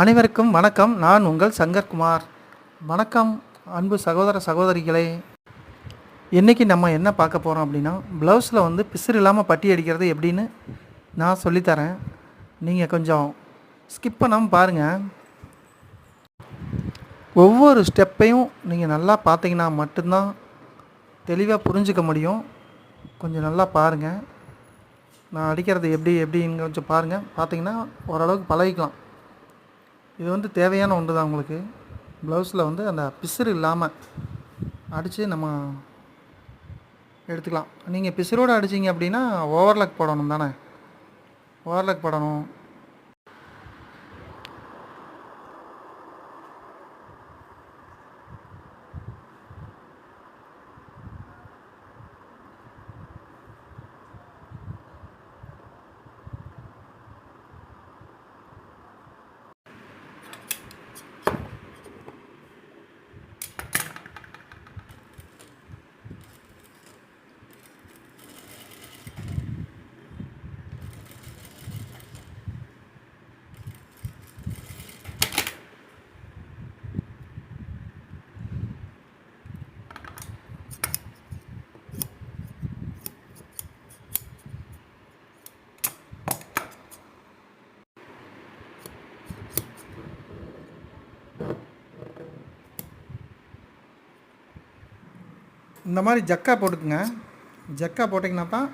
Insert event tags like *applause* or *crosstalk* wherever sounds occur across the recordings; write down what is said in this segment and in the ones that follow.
அனைவருக்கும் வணக்கம். நான் உங்கள் சங்கர்குமார். வணக்கம் அன்பு சகோதர சகோதரிகளே. இன்றைக்கி நம்ம என்ன பார்க்க போகிறோம் அப்படின்னா ப்ளவுஸில் வந்து பிசிறு இல்லாமல் பட்டி அடிக்கிறது எப்படின்னு நான் சொல்லித்தரேன். நீங்கள் கொஞ்சம் ஸ்கிப் பண்ணாமல் பாருங்கள் ஒவ்வொரு ஸ்டெப்பையும் நீங்கள் நல்லா பார்த்தீங்கன்னா மட்டும்தான் தெளிவாக புரிஞ்சுக்க முடியும். கொஞ்சம் நல்லா பாருங்கள் நான் அடிக்கிறது எப்படி எப்படின்னு கொஞ்சம் பாருங்கள் பார்த்தீங்கன்னா ஓரளவுக்கு பழகிக்கலாம். இது வந்து தேவையான ஒன்று தான் உங்களுக்கு. ப்ளவுஸில் வந்து அந்த பிசுறு இல்லாமல் அடித்து நம்ம எடுத்துக்கலாம். நீங்கள் பிசிறோடு அடிச்சிங்க அப்படின்னா ஓவர்லாக் போடணும் தானே? ஓவர்லாக் போடணும். இந்த மாதிரி ஜக்கா போட்டுக்குங்க. ஜக்கா போட்டிங்கன்னா தான்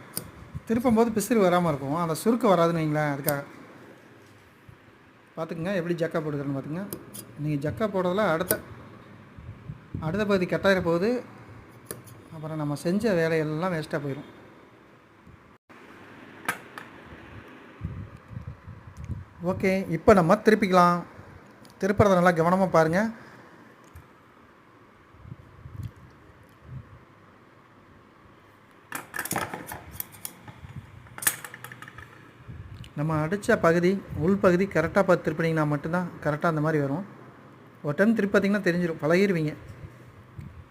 திருப்பும்போது பிசிறு வராமல் இருக்கும். அந்த சுருக்கு வராதுன்னு வைங்களேன் அதுக்காக. பார்த்துக்குங்க எப்படி ஜக்கா போட்டுக்கிறேன்னு பார்த்துங்க நீங்கள் ஜக்கா போடுறதில் அடுத்த அடுத்த பகுதி கட்டாயிர போகுது அப்புறம் நம்ம செஞ்ச வேலையெல்லாம் வேஸ்ட்டாக போயிடும் ஓகே இப்போ நம்ம திருப்பிக்கலாம். திருப்புறதை நல்லா கவனமாக பாருங்கள் நம்ம அடித்த பகுதி உள் பகுதி கரெக்டாக பார்த்து திருப்பினீங்கன்னா மட்டும்தான் கரெக்டாக அந்த மாதிரி வரும். ஒரு டைம் திருப்பி பார்த்தீங்கன்னா தெரிஞ்சிடும் பழகிடுவீங்க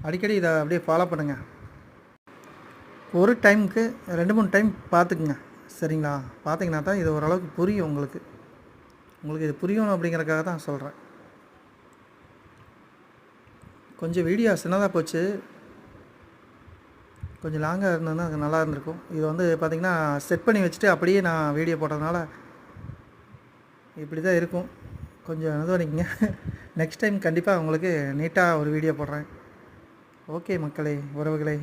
அடிக்கடி இதை அப்படியே ஃபாலோ பண்ணுங்கள் ஒரு டைமுக்கு ரெண்டு மூணு டைம் பார்த்துக்குங்க. சரிங்களா? பார்த்தீங்கன்னா தான் இது ஓரளவுக்கு புரியும் உங்களுக்கு. உங்களுக்கு இது புரியணும் அப்படிங்கிறதுக்காக தான் சொல்கிறேன் கொஞ்சம் வீடியோ சின்னதாக போச்சு. கொஞ்சம் லாங்காக இருந்ததுன்னா அது நல்லா இருந்திருக்கும். இது வந்து பார்த்திங்கன்னா செட் பண்ணி வச்சுட்டு அப்படியே நான் வீடியோ போட்டதுனால இப்படி தான் இருக்கும். கொஞ்சம் இது பண்ணிக்கங்க நெக்ஸ்ட் *laughs* டைம் கண்டிப்பாக உங்களுக்கு நீட்டாக ஒரு வீடியோ போடுறேன். ஓகே மக்களே உறவுகளே.